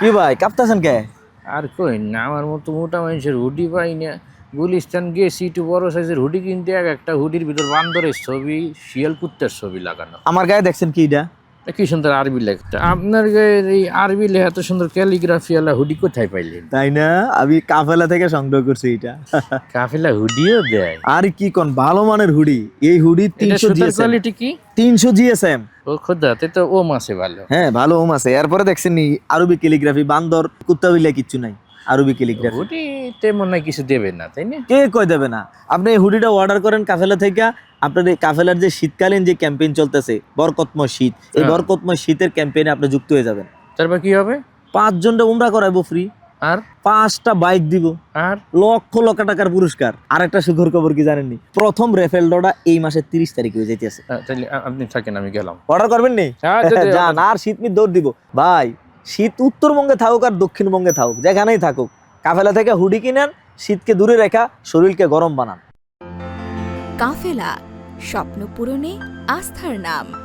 কি ভাই কাঁপতেছেন কে? আর কই না আমার মতো মোটা মানুষের হুডি পাই না। গুলিস্তান গেছি একটু বড় সাইজের হুডি কিনতে এক একটা হুডির ভিতর বান্দরের ছবি শিয়াল কুত্তার ছবি লাগানো। আমার গায়ে দেখছেন কি এটা? কি সুন্দর আরবি লেখা? আপনার এই আরবি লেখা এত সুন্দর ক্যালিগ্রাফি আলা হুডি কোথায় পাইলেন? তাই না? আমি কাফেলা থেকে সংগ্রহ করছি এটা। কাফেলা হুডিও দেয়? আর কি কোন ভালো মানের হুডি? এই হুডি তিনশো কোয়ালিটি কি? তিনশো জিএসএম। ও খোদা তে তো ও মাসে ভালো। হ্যাঁ ভালো ওম আছে। এরপরে দেখছেন আরবি ক্যালিগ্রাফি বান্দর কুত্তা বিলে কিচ্ছু নাই। আরবি ক্যালিগ্রাফি। হুডি তেমন না কিছু দেবে না তাই না? কে কই দেবে না? আপনি এই হুডিটা অর্ডার করেন কাফেলা থেকে আপনার এই কাফেলার যে শীতকালীন যে ক্যাম্পেইন চলতেছে বরকতময় শীত এই হ্যাঁ। বরকতময় শীতের ক্যাম্পেইনে আপনি যুক্ত হয়ে যাবেন। তারপর কি হবে? পাঁচজনটা উমরা করাইবো ফ্রি আর? পাঁচটা বাইক দিব। আর? লক্ষ লক্ষ টাকার পুরস্কার। আর একটা সুখর খবর কি জানেননি? প্রথম রেফেল ডটা এই মাসের তিরিশ তারিখ হয়ে যেতেছে আহ, তাহলে আ- আপনি থাকেন আমি গেলাম। অর্ডার করবেন নি আচ্ছা, আচ্ছা, যান আর শীত মিত দৌড় দিব। ভাই শীত উত্তরবঙ্গে থাকুক আর দক্ষিণবঙ্গে থাকুক যেখানেই থাকুক। কাফেলা থেকে হুডি কিনেন শীতকে দূরে রেখা শরীরকে গরম বানান। কাফেলা স্বপ্ন পূরণে আস্থার নাম।